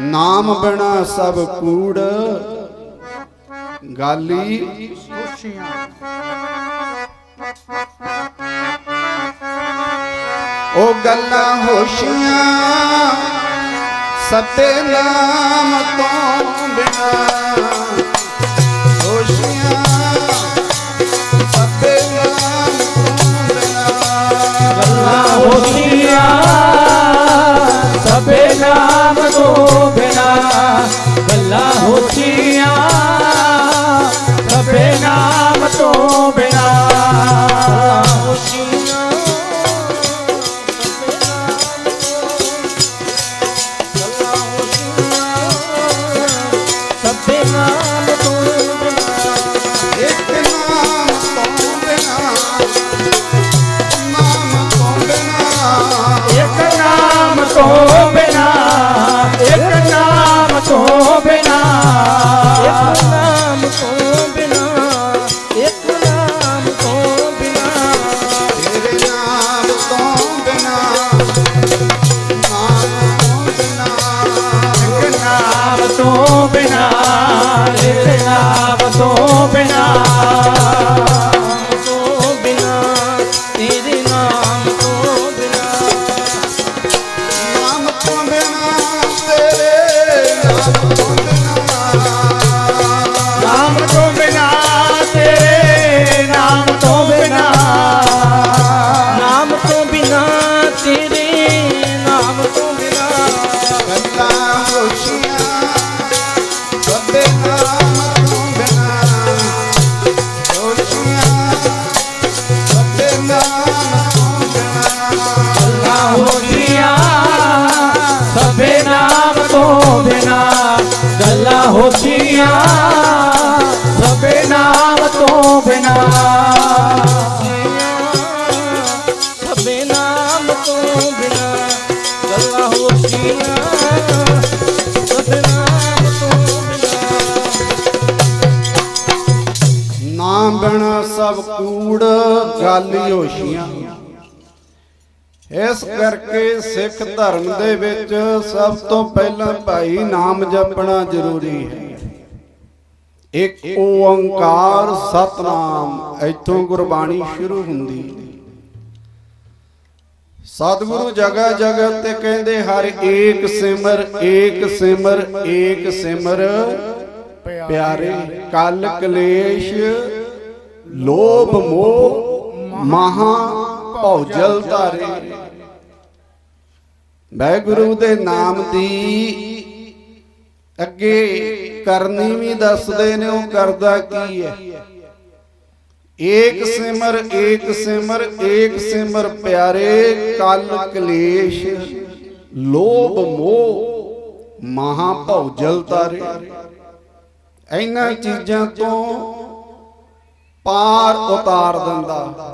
ਨਾਮ ਬਿਨਾ ਸਭ ਕੂੜ। ਗਾਲੀ। ਖੁਸ਼ੀਆਂ ਉਹ ਗੱਲਾਂ ਹੋਸ਼ੀਆਂ ਸਤੇ ਨਾਮ ਤੋਂ ਬਿਨਾ। ਗੱਲਾਂ ਹੋਸ਼ੀਆਂ ਸਭੇ ਨਾਮ ਤੋਂ ਬਿਨਾ। ਹੋਸ਼ੀਆਂ ਨਾਮ ਤੋਂ ਬਿਨਾ ਇੱਕ ਨਾਮ ਤੋਂ ਬਿਨਾ। ਤੋਂ ਬਿਨਾ, ਤੇਰੇ ਨਾਮ ਤੋਂ ਬਿਨਾ। ਨਾਮ ਤੋਂ ਬਿਨਾ, ਤੇਰੇ ਨਾਮ ਤੋਂ ਬਿਨਾ। ਨਾਮ ਤੋਂ ਬਿਨਾ, ਤੇਰੇ ਨਾਮ ਤੋਂ ਬਿਨਾ। ਨਾਮ ਤੋਂ ਬਿਨਾ, ਤੇਰੇ ਨਾਮ ਤੋਂ ਹੋਸ਼ੀਆਂ ਸਭੇ ਨਾਮ ਤੋਂ ਬਿਨਾ। ਸਭੇ ਨਾਮ ਤੋਂ ਬਿਨਾ, ਗੱਲਾਂ ਹੋਸ਼ੀਆਂ ਸਭੇ ਨਾਮ ਤੋਂ ਬਿਨਾ। ਨਾਮ ਬਿਨਾ ਸਭ ਕੂੜ, ਗਾਲੀ ਹੋਸ਼ੀਆਂ। ਇਸ ਕਰਕੇ ਸਿੱਖ ਧਰਮ ਦੇ ਵਿੱਚ ਸਭ ਤੋਂ ਪਹਿਲਾਂ ਭਾਈ ਨਾਮ ਜਪਣਾ ਜ਼ਰੂਰੀ ਹੈ। ਇੱਕ ਓੰਕਾਰ ਸਤਨਾਮ, ਇੱਥੋਂ ਗੁਰਬਾਣੀ ਸ਼ੁਰੂ ਹੁੰਦੀ ਹੈ। ਸਤਿਗੁਰੂ ਜਗ੍ਹਾ ਜਗ੍ਹਾ ਤੇ ਕਹਿੰਦੇ, ਹਰ ਏਕ ਸਿਮਰ ਏਕ ਸਿਮਰ ਏਕ ਸਿਮਰ। ਪਿਆਰੇ ਕਲ ਕਲੇਸ਼, ਲੋਭ ਮੋਹ, ਮਹਾ ਭੌਜਲ ਧਾਰੇ। ਵਾਹਿਗੁਰੂ ਦੇ ਨਾਮ ਦੀ ਅੱਗੇ ਕਰਨੀ ਵੀ ਦੱਸਦੇ ਨੇ, ਉਹ ਕਰਦਾ ਕੀ ਹੈ? ਏਕ ਸਿਮਰ ਏਕ ਸਿਮਰ ਏਕ ਸਿਮਰ ਪਿਆਰੇ, ਕਲ ਕਲੇਸ਼, ਲੋਭ ਮੋਹ ਮਹਾ ਭੌਜਲ ਤਾਰੇ। ਇਹਨਾਂ ਚੀਜ਼ਾਂ ਤੋਂ ਪਾਰ ਉਤਾਰ ਦਿੰਦਾ।